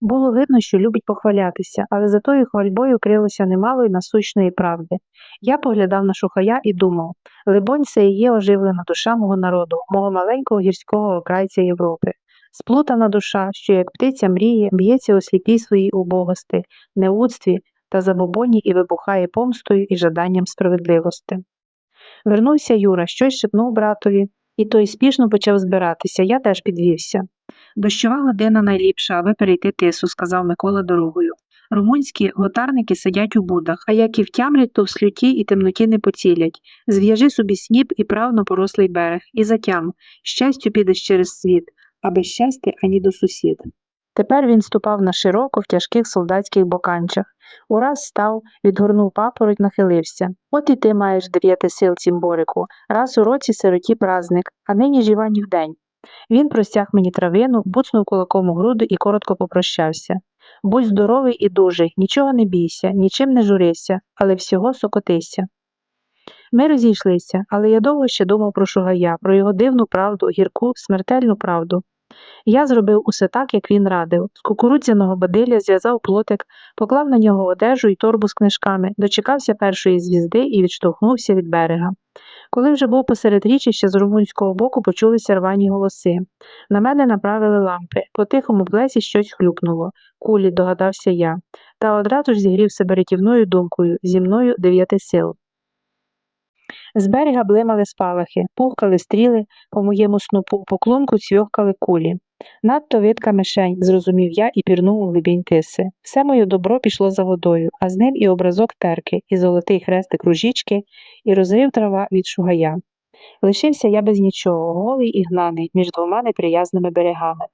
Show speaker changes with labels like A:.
A: Було видно, що любить похвалятися, але за тою хвальбою крилося немало й насущної правди. Я поглядав на шухая і думав либонь, це і є оживлена душа мого народу, мого маленького гірського окрайця Європи. Сплутана душа, що як птиця мріє, б'ється у сліпій своїй убогости, неудстві та забобоні і вибухає помстою і жаданням справедливости. Вернувся Юра, щось шепнув братові, і той спішно почав збиратися. Я теж підвівся. Дощова година найліпша, аби перейти тису, сказав Микола дорогою. Румунські готарники сидять у будах, а як і втямлять, то в слюті і темноті не поцілять. Зв'яжи собі сніп і правно порослий берег, і затям. Щастю підеш через світ, а без щастя ані до сусід. Тепер він ступав на широко в тяжких солдатських боканчах. Ураз став, відгорнув папороть, нахилився. От і ти маєш дев'яти сил, цімборику. Раз у році сироті праздник, а нині ж Іванів день. Він простяг мені травину, буцнув кулаком у груди і коротко попрощався. Будь здоровий і дужий, нічого не бійся, нічим не журися, але всього сокотися. Ми розійшлися, але я довго ще думав про шугая, про його дивну правду, гірку, смертельну правду. Я зробив усе так, як він радив. З кукурудзяного бадилля зв'язав плотик, поклав на нього одежу і торбу з книжками, дочекався першої звізди і відштовхнувся від берега. Коли вже був посеред річища з румунського боку почулися рвані голоси. На мене направили лампи. По тихому плесі щось хлюпнуло. Кулі, догадався я. Та одразу ж зігрів себе рятівною думкою зі мною дев'яти сил. З берега блимали спалахи, пухкали стріли по моєму снопу, по клунку цьохкали кулі. Надто видка мишень, зрозумів я і пірнув у глибінь тиси. Все моє добро пішло за водою, а з ним і образок терки, і золотий хрестик ружічки, і розрив трава від шугая. Лишився я без нічого, голий і гнаний між двома неприязними берегами.